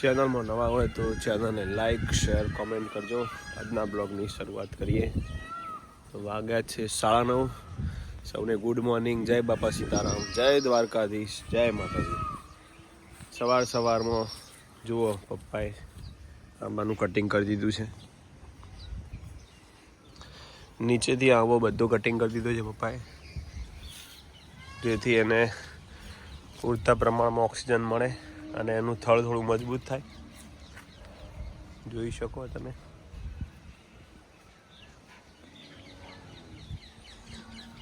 ચેનલમાં નવા હોય તો ચેનલને લાઈક શેર કોમેન્ટ કરજો. આજના બ્લોગની શરૂઆત કરીએ. તો વાગ્યા છે સાડા નવ. સૌને ગુડ મોર્નિંગ જય બાપા સીતારામ. જય દ્વારકાધીશ. જય માતાજી. સવાર સવારમાં જુઓ પપ્પાએ આંબાનું કટિંગ કરી દીધું છે. નીચેથી આંબો બધો કટિંગ કરી દીધો છે પપ્પાએ. જેથી એને પૂરતા પ્રમાણમાં ઓક્સિજન મળે. અને એનું થળ થોડું મજબૂત થાય. જોઈ શકો તમે.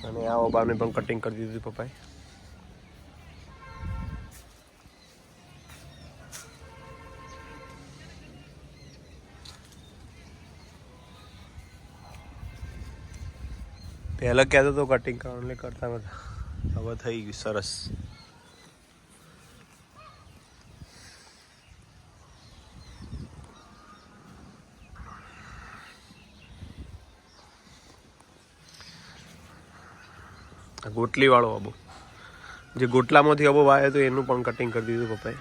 અને આ ઓબાને પણ કટિંગ કરી દીધું પપ્પાએ. પહેલાં કહેતો તો કટિંગ કરવાનું, એટલે કરતા કરતા. હવે થઈ ગયું સરસ. આ ગોટલી અબો. જે ગોટલામાંથી અબો વાયો હતો, એનું પણ કટિંગ કરી દીધું પપ્પાએ.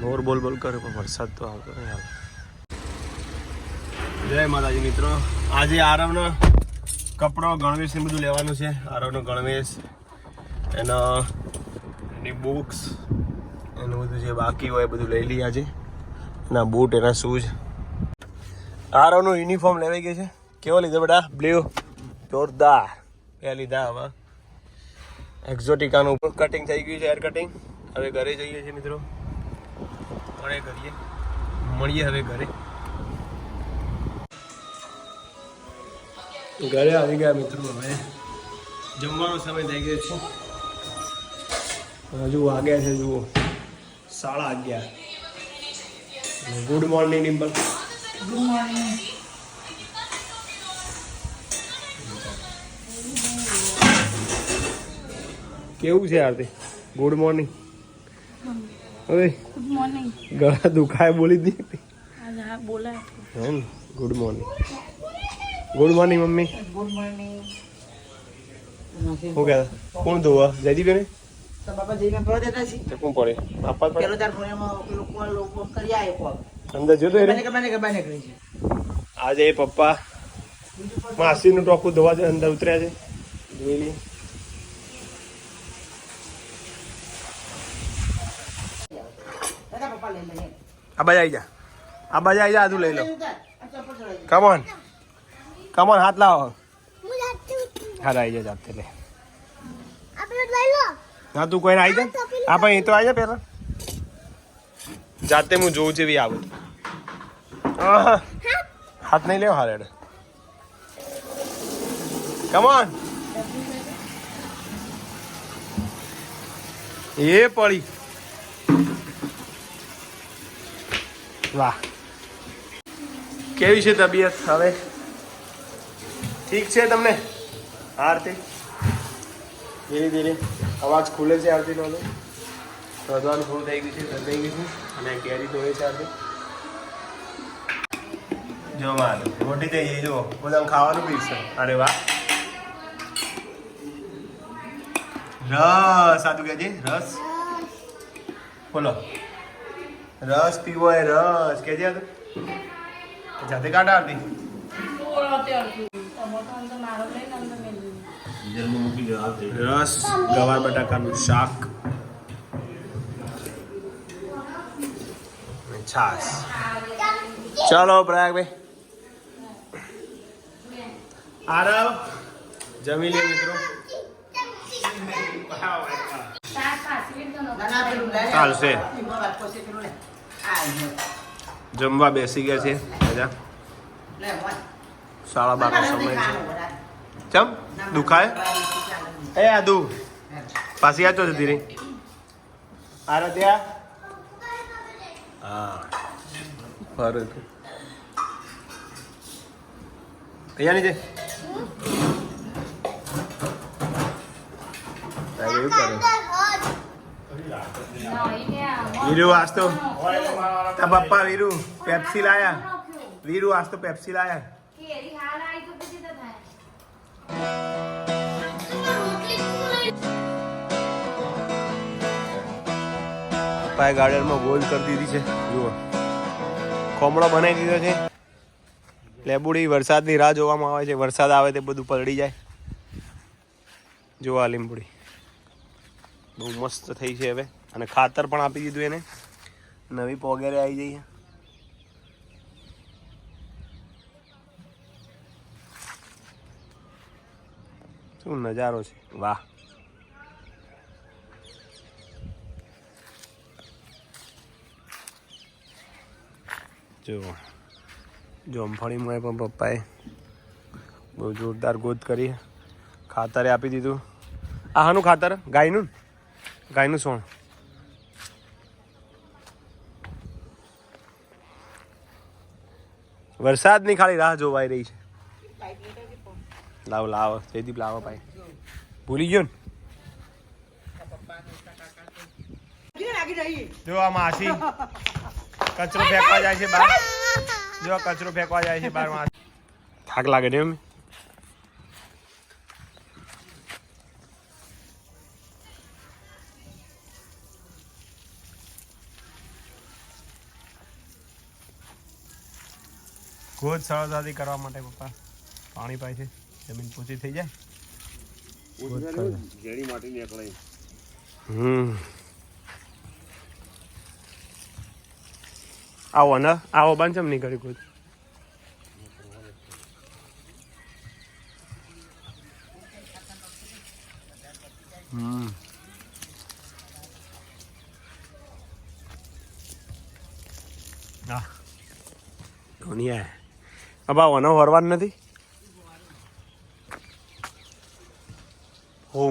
મોર બોલ બોલ કરે, પણ વરસાદ તો આવતો નહીં આવે જય માતાજી મિત્રો. આજે આરવનો કપડો ગણવેશ ને બધું લેવાનું છે. આરવનો ગણવેશ, એના, એની બુક્સ બધું જે બાકી હોય બધું લઈ લઈએ આજે. એના બૂટ, એના શૂઝ આરવનો યુનિફોર્મ લેવાઈ ગયો છે. કેવો લીધો બેટા? બ્લુ જોરદાર. એ લીધા હવે એક્ઝોટિકાનું કટિંગ થઈ ગયું છે હેર કટિંગ હવે ઘરે જઈએ છીએ મિત્રો. મળે કરીએ? મળીએ હવે ઘરે. ઘરે આવી ગયા મિત્રો હવે. જમવાનો સમય થઈ ગયો છે. હજુ વાગ્યા છે, જુઓ. સાડા અગિયાર. Good morning Dimple good morning કેવું છે આરતી? ગુડ મોર્નિંગ હવે ગુડ મોર્નિંગ ગળા દુખાય બોલી જ નહીં આજે બોલાય. હે ને? Good morning good morning mummy. Good morning શું કહેતા કોણ ધોવા? જયદીપ બેને તો બાપા જઈને પડે દેતા છે. તો કોણ પડે? આપવા જ પેલો તાર ફોનમાં પેલો કોલ લોકો કરી આયો કોલ. અંદર જોતો બને એને કે બને કે બને કરી છે. આજે એ પપ્પા માસીનું ટોકું ધોવા છે અંદર ઉતર્યા છે. જોઈ આ બાજુ આવી જા. આ બાજુ આવી જા આ લઈ લો. કમોન કમોન હાથ લાવો. હાથ આવી જા જાતે લે. ના તું કોઈને આવી જા. હા પણ એ તો આવી જા પેલા જાતે હું જોઉં છે બી આવું. હાથ નહીં લેવો હારે કમોન એ પડી. વાહ. કેવી છે તબિયત હવે? ઠીક છે તમને? આરતી ધીરે ધીરે. અવાજ ખુલે છે આરતીનો તો? રધવાનું પૂરું થઈ ગયું છે થઈ ગયું છે. અને કેરી ધોઈ છે આરતી. જો માર મોટી થઈ ગઈ જો બધા ખાવાનું પીશે અરે વાહ. રસ સાદું કહેજે રસ? બોલો. રસ પીવો એ રસ. કહેજે આ તો. જાતે કાઢા આવતી રસ, ગવાર બટાકાનું શાક. છાસ ચલો પ્રયાગભાઈ. આરવ, જમી લે મિત્રો. ચાલશે. જમવા બેસી ગયા છે બધા સાડા બાર સમય છે. ચમ દુખાય એ આદુ પાછી આચો જતી રહી આરત્યા હા ફરે કયા નીચે એવું કરે વીરુ આજ તા પપ્પા વીરુ પેપ્સી લાયા વીરુ આજ તો પેપ્સી લાયા પપ્પાએ ગાર્ડનમાં ગોલ કરી દીધી છે, જુઓ. કોમળો બનાવી દીધો છે. લેબુડી વરસાદની રાહ જોવામાં આવે છે, વરસાદ આવે તે બધું પલળી જાય. જોવા લીંબુડી. બહુ મસ્ત થઈ છે હવે. અને ખાતર પણ આપી દીધું એને. નવી પોગેરે આવી જઈએ. શું નજારો છે? વાહ. જો, જોમફળીમાં પણ પપ્પાએ બહુ જોરદાર ગોત કરી, ખાતરે આપી દીધું. આ હાનું ખાતર, ગાયનું? ગાયનું સોણ. વરસાદની ખાલી રાહ જોવાઈ રહી છે. લાવ લાવ જયદીપ લાવો ભાઈ. ભૂલી ગયો ને? જો આ માસી. કચરો ફેંકવા જાય છે બહાર. જો કચરો ફેંકવા જાય છે બહાર માસી. થાક લાગે ને એમ. ખોદ સરળતાથી કરવા માટે પપ્પા પાણી પાય છે. જમીન પૂછી થઈ જાય. જેડી માટી નીકળાય હમ. આવો ને આવો બાંધમ નહીં કરી કોઈ હમ. હા ધોની આ? અબા વનો નથી બહુ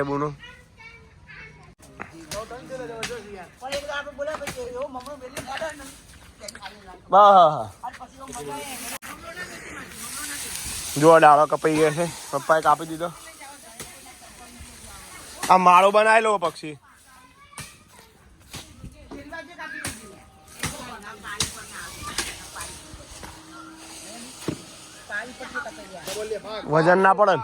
આવે જો ડાળો કપાઈ ગયો છે. પપ્પાએ કાપી દીધો. આ માળો બનાવેલો પક્ષી. વજન ના પડે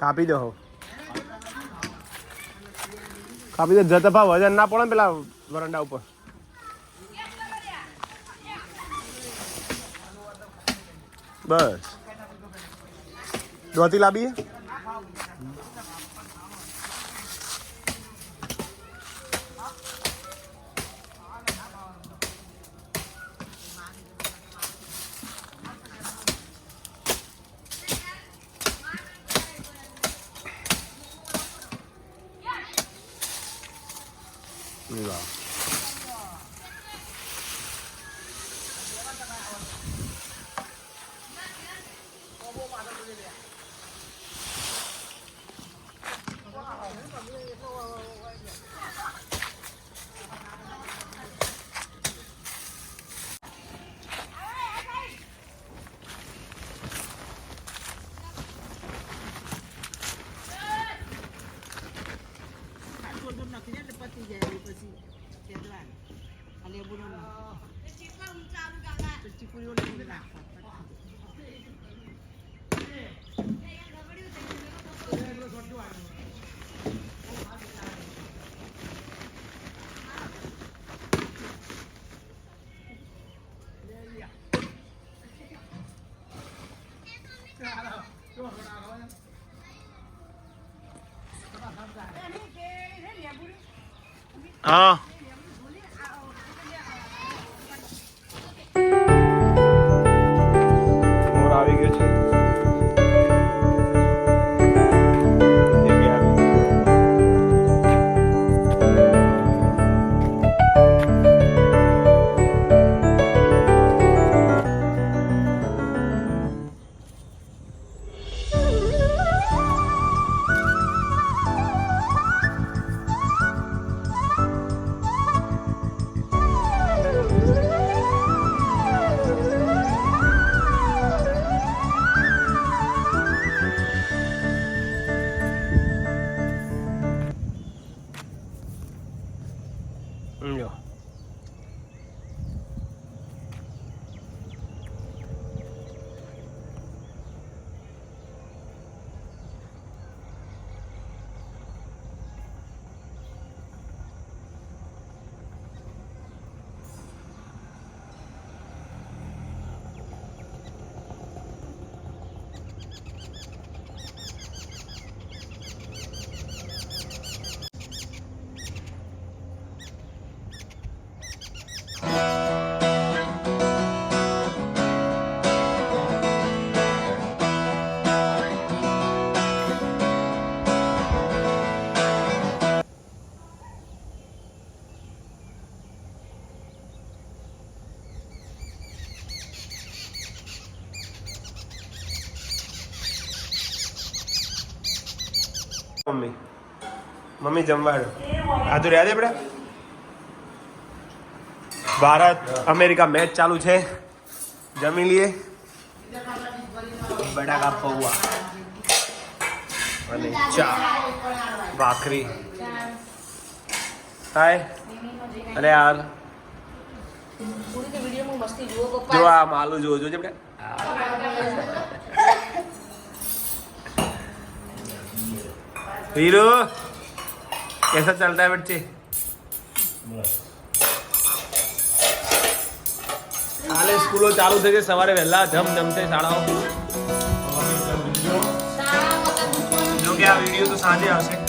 કાપી દો. કાપી દો. જતા ભાવ વજન ના પડે પેલા વરંડા ઉપર. બસ. દોતી લાવીએ વાહ થોડું નાખી દે એટલે પતી જાય એ પછી કેદરા અને એ બધું તો ચીકુડીઓ લઈને નાખવા હા મમ્મી. મમ્મી જમવાડો આ તો યાદ આપણે? ભારત અમેરિકા મેચ ચાલુ છે. જમી લઈએ. બટાકા પૌવા. અને ચા. ભાખરી. હાય. અરે યાર જો આ માલું જોજો જેમ બેટા हीरो कैसा चलता है बच्चे કાલે સ્કૂલો ચાલુ થઈ છે સવારે વહેલા જમ જમતે શાળાઓ જો કે આ વિડીયો તો સાંજે આવશે